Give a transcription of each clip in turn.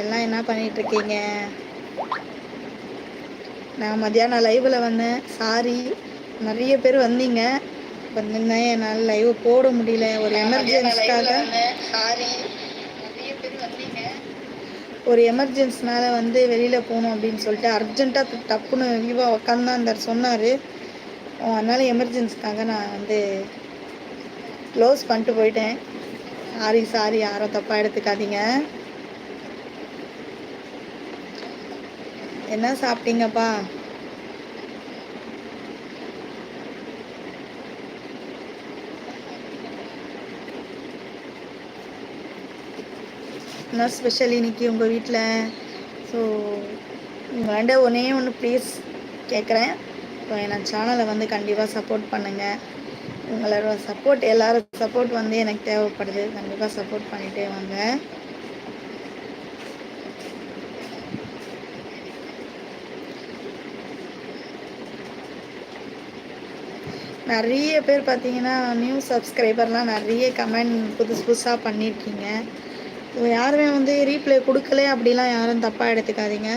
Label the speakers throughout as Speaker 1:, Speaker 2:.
Speaker 1: எல்லாம் என்ன பண்ணிட்டு இருக்கீங்க நான் மத்தியானம் லைவ்ல வந்தேன். சாரி நிறைய பேர் வந்தீங்க. வந்திருந்தேன் என்னால் லைவ் போட முடியல. ஒரு எமர்ஜென்சிக்காக ஒரு எமர்ஜென்சினால வந்து வெளியில் போகணும் அப்படின்னு சொல்லிட்டு அர்ஜென்ட்டாக டப்புன்னு விவா உக்காந்து தான் இருந்தார் சொன்னார் அதனால் எமர்ஜென்சிக்காக நான் வந்து க்ளோஸ் பண்ணிட்டு போயிட்டேன். சாரி சாரி யாரும் தப்பாக எடுத்துக்காதீங்க. என்ன சாப்பிட்டீங்கப்பா? என்ன ஸ்பெஷல் இன்னைக்கு உங்கள் வீட்டில் ஸோ உங்கள்கிட்ட ஒன்றே ஒன்று ப்ளீஸ் கேட்குறேன் இப்போ என் சேனலை வந்து கண்டிப்பாக சப்போர்ட் பண்ணுங்கள் உங்களோட சப்போர்ட் எல்லாரும் சப்போர்ட் வந்து எனக்கு தேவைப்படுது. கண்டிப்பாக சப்போர்ட் பண்ணிகிட்டே வாங்க. நிறைய பேர் பார்த்தீங்கன்னா நியூ சப்ஸ்கிரைபர்லாம் நிறைய கமெண்ட் புதுசு புதுசாக பண்ணியிருக்கீங்க. யாருமே வந்து ரீப்ளே கொடுக்கல அப்படிலாம் யாரும் தப்பாக எடுத்துக்காதீங்க.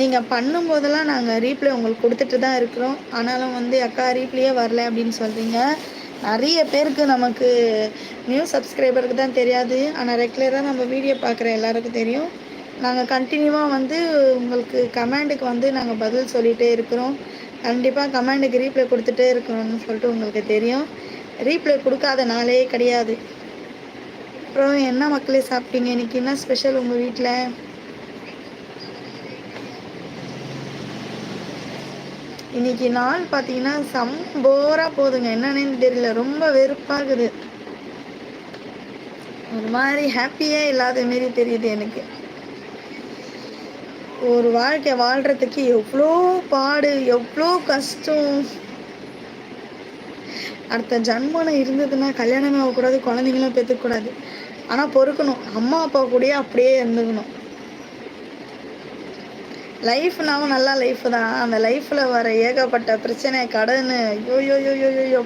Speaker 1: நீங்கள் பண்ணும்போதெல்லாம் நாங்கள் ரீப்ளே உங்களுக்கு கொடுத்துட்டு தான் இருக்கிறோம். ஆனாலும் வந்து அக்கா ரீப்ளேயே வரல அப்படின்னு சொல்கிறீங்க நிறைய பேருக்கு நமக்கு நியூ சப்ஸ்கிரைபருக்கு தான் தெரியாது. ஆனால் ரெகுலராக நம்ம வீடியோ பார்க்குற எல்லாருக்கும் தெரியும். நாங்கள் கண்டினியூவாக வந்து உங்களுக்கு கமெண்டுக்கு வந்து நாங்கள் பதில் சொல்லிகிட்டே இருக்கிறோம். கண்டிப்பாக கமெண்டுக்கு ரீப்ளே கொடுத்துட்டே இருக்கணும்னு சொல்லிட்டு உங்களுக்கு தெரியும். ரீப்ளே கொடுக்காத நாளே கிடையாது. அப்புறம் என்ன மக்களே சாப்பிட்டீங்க? இன்னைக்கு என்ன ஸ்பெஷல் உங்கள் வீட்டில் இன்னைக்கு நாள் பார்த்தீங்கன்னா சம்போராக போகுதுங்க என்னன்னு தெரியல. ரொம்ப வெறுப்பாகுது ஒரு மாதிரி ஹாப்பியே இல்லாத மாரி தெரியுது எனக்கு. ஒரு வாழ்க்கை வாழ்கிறதுக்கு எவ்வளோ பாடு எவ்வளோ கஷ்டம். அடுத்த ஜன்மனம் இருந்ததுன்னா கல்யாணமே ஆகக்கூடாது குழந்தைங்களும் பெற்றுக்கூடாது ஆனால் பொறுக்கணும். அம்மா அப்பா கூடயே அப்படியே இருந்துக்கணும். லைஃப்னாவும் நல்லா லைஃப் தான். அந்த லைஃப்பில் வர ஏகப்பட்ட பிரச்சனை கடன் ஐயோ யோ யோ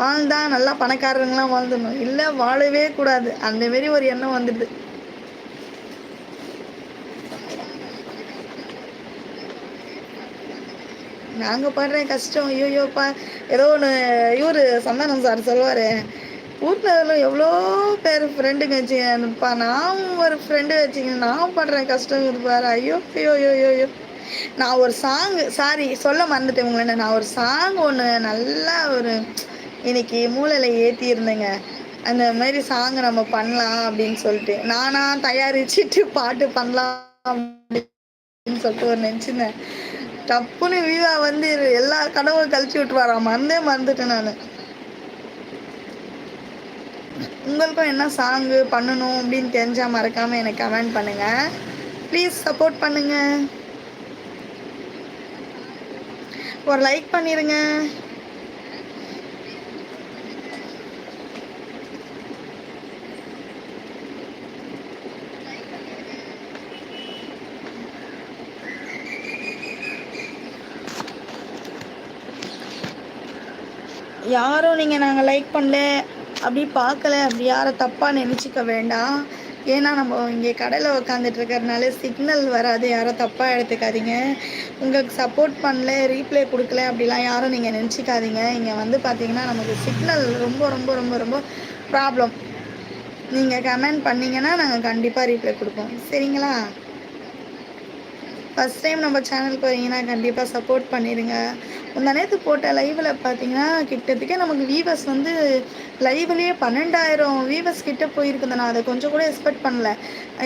Speaker 1: யோ வாழ்ந்தா நல்லா பணக்காரங்களாம் வாழ்ந்துடணும். இல்லை வாழவே கூடாது. அந்த மாரி ஒரு எண்ணம் வந்துடுது. நாங்கள் படுற கஷ்டம் ஐயோயோப்பா ஏதோ ஒன்று இவர் சந்தானம் சார் சொல்லுவார் ஊரில் எவ்வளோ பேர் ஃப்ரெண்டுங்க வச்சுங்கப்பா நான் ஒரு ஃப்ரெண்டு வச்சுங்க நான் படுற கஷ்டம் இருப்பார் ஐயோ ஐயோ ஐயோ ஐயோ ஐயோ. நான் ஒரு சாங் சாரி சொல்ல மறந்துட்டேன் உங்களை. நான் ஒரு சாங் ஒன்று நல்லா ஒரு இன்னைக்கு மூளையில் ஏற்றியிருந்தேங்க அந்த மாதிரி சாங் நம்ம பண்ணலாம் அப்படின்னு சொல்லிட்டு. நானாக தயாரிச்சிட்டு பாட்டு பண்ணலாம் அப்படின்னு சொல்லிட்டு ஒரு நினச்சிருந்தேன். டப்புன்னு வீவா வந்து எல்லா கடவுள் கழிச்சு விட்டுருவாராம் மறந்தே மறந்துட்டேன் நான். உங்களுக்கும் என்ன சாங்கு பண்ணணும் அப்படின்னு தெரிஞ்சால் மறக்காமல் எனக்கு கமெண்ட் பண்ணுங்கள் ப்ளீஸ் சப்போர்ட் பண்ணுங்கள் ஒரு லைக் பண்ணிடுங்க யாரும் நீங்கள் நாங்கள் லைக் பண்ணல அப்படி பார்க்கல அப்படி யாரும் தப்பாக நினச்சிக்க வேண்டாம். ஏன்னா நம்ம இங்கே கடையில் உக்காந்துட்டு இருக்கிறதுனால சிக்னல் வராது. யாரும் தப்பாக எடுத்துக்காதீங்க. உங்களுக்கு சப்போர்ட் பண்ணல ரீப்ளே கொடுக்கல அப்படிலாம் யாரும் நீங்கள் நினச்சிக்காதீங்க. இங்கே வந்து பார்த்தீங்கன்னா நமக்கு சிக்னல் ரொம்ப ரொம்ப ரொம்ப ரொம்ப ப்ராப்ளம் நீங்கள் கமெண்ட் பண்ணிங்கன்னா நாங்கள் கண்டிப்பாக ரீப்ளே கொடுப்போம். சரிங்களா? ஃபஸ்ட் டைம் நம்ம சேனலுக்கு வரீங்கன்னா கண்டிப்பாக சப்போர்ட் பண்ணிடுங்க. முந்தா நேற்று போட்ட லைவில் பார்த்தீங்கன்னா கிட்டத்தட்ட நமக்கு வீவர்ஸ் வந்து லைவ்லேயே பன்னெண்டாயிரம் வீவர்ஸ் கிட்ட போயிருக்குது நான் அதை கொஞ்சம் கூட எக்ஸ்பெக்ட் பண்ணல.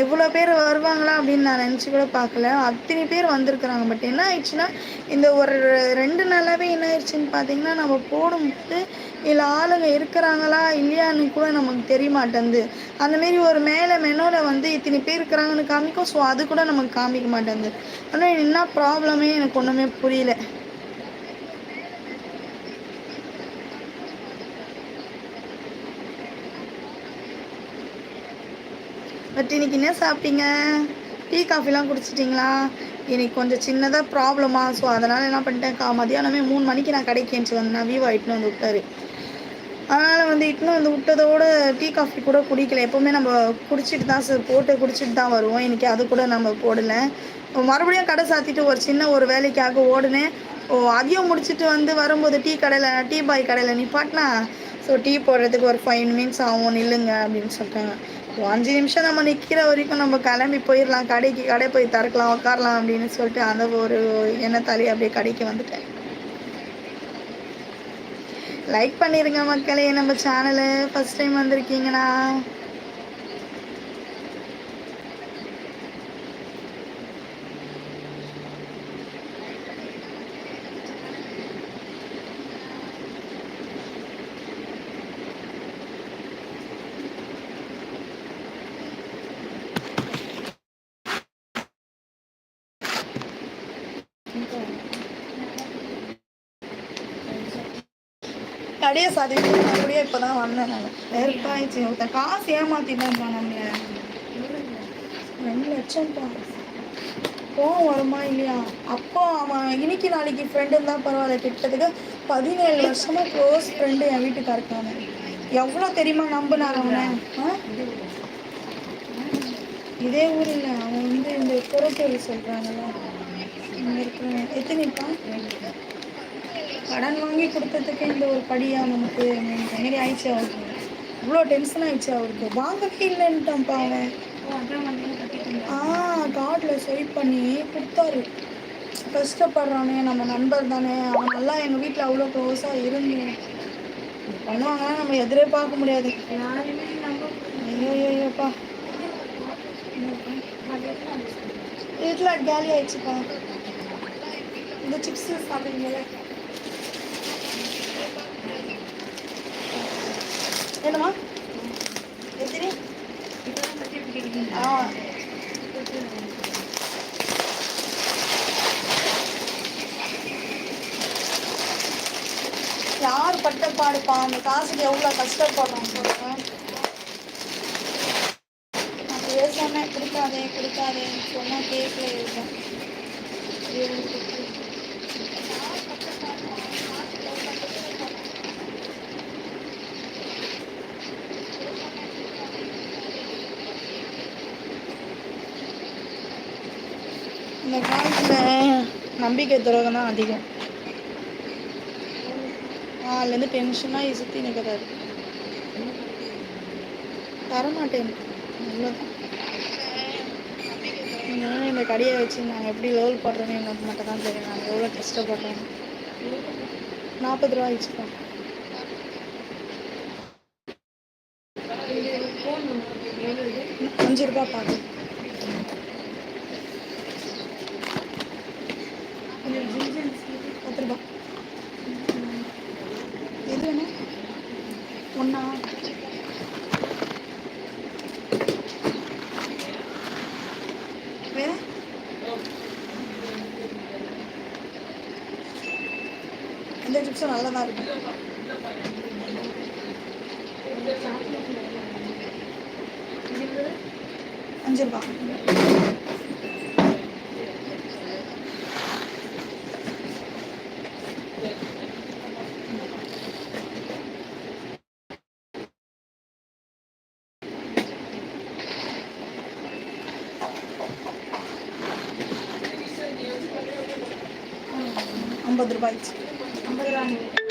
Speaker 1: இவ்வளோ பேர் வருவாங்களா அப்படின்னு நான் நினச்சி கூட பார்க்கல. அத்தனை பேர் வந்திருக்குறாங்க. பட் என்ன ஆயிடுச்சுன்னா இந்த ஒரு ரெண்டு நாளாகவே என்ன ஆயிடுச்சுன்னு பார்த்தீங்கன்னா நம்ம போடும்போது இதில் ஆளுங்க இருக்கிறாங்களா இல்லையான்னு கூட நமக்கு தெரிய மாட்டேங்குது. அந்தமாரி ஒரு மேலே மெனோல வந்து இத்தனை பேர் இருக்கிறாங்கன்னு காமிக்கும். ஸோ அது கூட நமக்கு காமிக்க மாட்டேங்குது. ஆனால் என்ன ப்ராப்ளமே எனக்கு ஒன்றுமே புரியல. பட் இன்னைக்கு என்ன சாப்பிட்டீங்க? டீ காஃபிலாம் குடிச்சிட்டிங்களா? இன்னைக்கு கொஞ்சம் சின்னதாக ப்ராப்ளமா ஸோ அதனால் என்ன பண்ணிட்டேன் கா மதியானமே மூணு மணிக்கு நான் கடைக்கு ஏஞ்சி வந்தேன். வீவா இட்டுன்னு வந்து விட்டாரு. அதனால் வந்து இட்டுன்னு வந்து விட்டதோட டீ காஃபி கூட குடிக்கல. எப்போவுமே நம்ம குடிச்சிட்டு தான் சார் போட்டு குடிச்சிட்டு தான் வருவோம். இன்றைக்கி அது கூட நம்ம போடலை. மறுபடியும் கடை சாத்திட்டு ஒரு சின்ன ஒரு வேலைக்காக ஓடுனேன் ஓ அதையும் முடிச்சுட்டு வந்து வரும்போது டீ கடையில் டீ பாய் கடையில் நிப்பாட்டினா ஸோ டீ போடுறதுக்கு ஒரு ஃபைவ் மினிட்ஸ் ஆகும் நில்லுங்க அப்படின்னு சொல்லிட்டாங்க ஒரு அஞ்சு நிமிஷம் நம்ம நிற்கிற வரைக்கும் நம்ம கிளம்பி போயிடலாம் கடைக்கு கடை போய் திறக்கலாம் உட்காரலாம் அப்படின்னு சொல்லிட்டு அந்த ஒரு எண்ணத்தாலே அப்படியே கடைக்கு வந்துட்டேன். லைக் பண்ணிடுங்க மக்களே நம்ம சேனலு ஃபஸ்ட் டைம் வந்திருக்கீங்கன்னா கடையை சாதிட்டு அப்படியே இப்போ தான் வந்தேன் நான். வெறுப்பாயிடுச்சு. ஒருத்தன் காசு ஏமாத்திட்டான்ப்பா நம்மள. ரெண்டு லட்சம்ப்பா கோவம் வருமா இல்லையா? அப்போ அவன் இன்னைக்கு நாளைக்கு ஃப்ரெண்டுன்னு தான் பரவாயில்ல. கிட்டத்தட்ட பதினேழு வருஷமா க்ளோஸ் ஃப்ரெண்டு என் வீட்டுக்காரக்கான எவ்வளோ தெரியுமா நம்பினார் அவனை? ஆ? இதே ஊர் இல்லை அவன் வந்து இந்த குரத்தூர் சொல்கிறாங்கல்ல இங்கே இருக்கிற எத்தனைப்பா கடன் வாங்கி கொடுத்ததுக்கு இந்த ஒரு படியா நமக்கு மாதிரி ஆயிடுச்சு அவருக்கு. இவ்வளோ டென்ஷன் ஆயிடுச்சு அவருக்கு. வாங்கவே இல்லைன்ட்டான்ப்பா அவன். ஆ கார்டில் ஸ்வைப் பண்ணி கொடுத்தாரு. கஷ்டப்படுறானே நம்ம நண்பர் தானே. அவன் நல்லா எங்கள் வீட்டில் அவ்வளோ க்ளோஸாக இருந்து பண்ணுவாங்கன்னா நம்ம எதிரே பார்க்க முடியாது. ஐயோ ஐயோப்பா வீட்டில் காலி ஆயிடுச்சுப்பா. இந்த சிப்ஸ் சாப்பிடுங்களே என்னம்மா? எத்தனை ஆ. யார் பட்டப்பாடுப்பா அந்த காசுக்கு எவ்வளோ கஷ்டப்படுறோம் சொல்லுங்க. நான் பேசாமல் கொடுக்காதே கொடுக்காதேன்னு சொன்னால் கேட்கல இருக்கேன் இந்த காலத்தில் நம்பிக்கை துரோகம் தான் அதிகம் அதுலேருந்து டென்ஷனாக சுற்றி நிற்கிறாரு தரமாட்டேன். அவ்வளோதான் இதனால இந்த கடையை வச்சு நாங்கள் எப்படி லெவல் போடுறோன்னு எனக்கு மட்டும் தான் தெரியும். நாங்கள் எவ்வளோ கஷ்டப்படுறோம் நாற்பது ரூபா வச்சுப்போம் அஞ்சு ரூபா பாக்கு பத்து ரூபா எது வேணும் ஒன்றா வேற இந்த நல்லா தான் இருக்கும் அஞ்சு ரூபா. ஐம்பது ரூபாய்ச்சு Grande.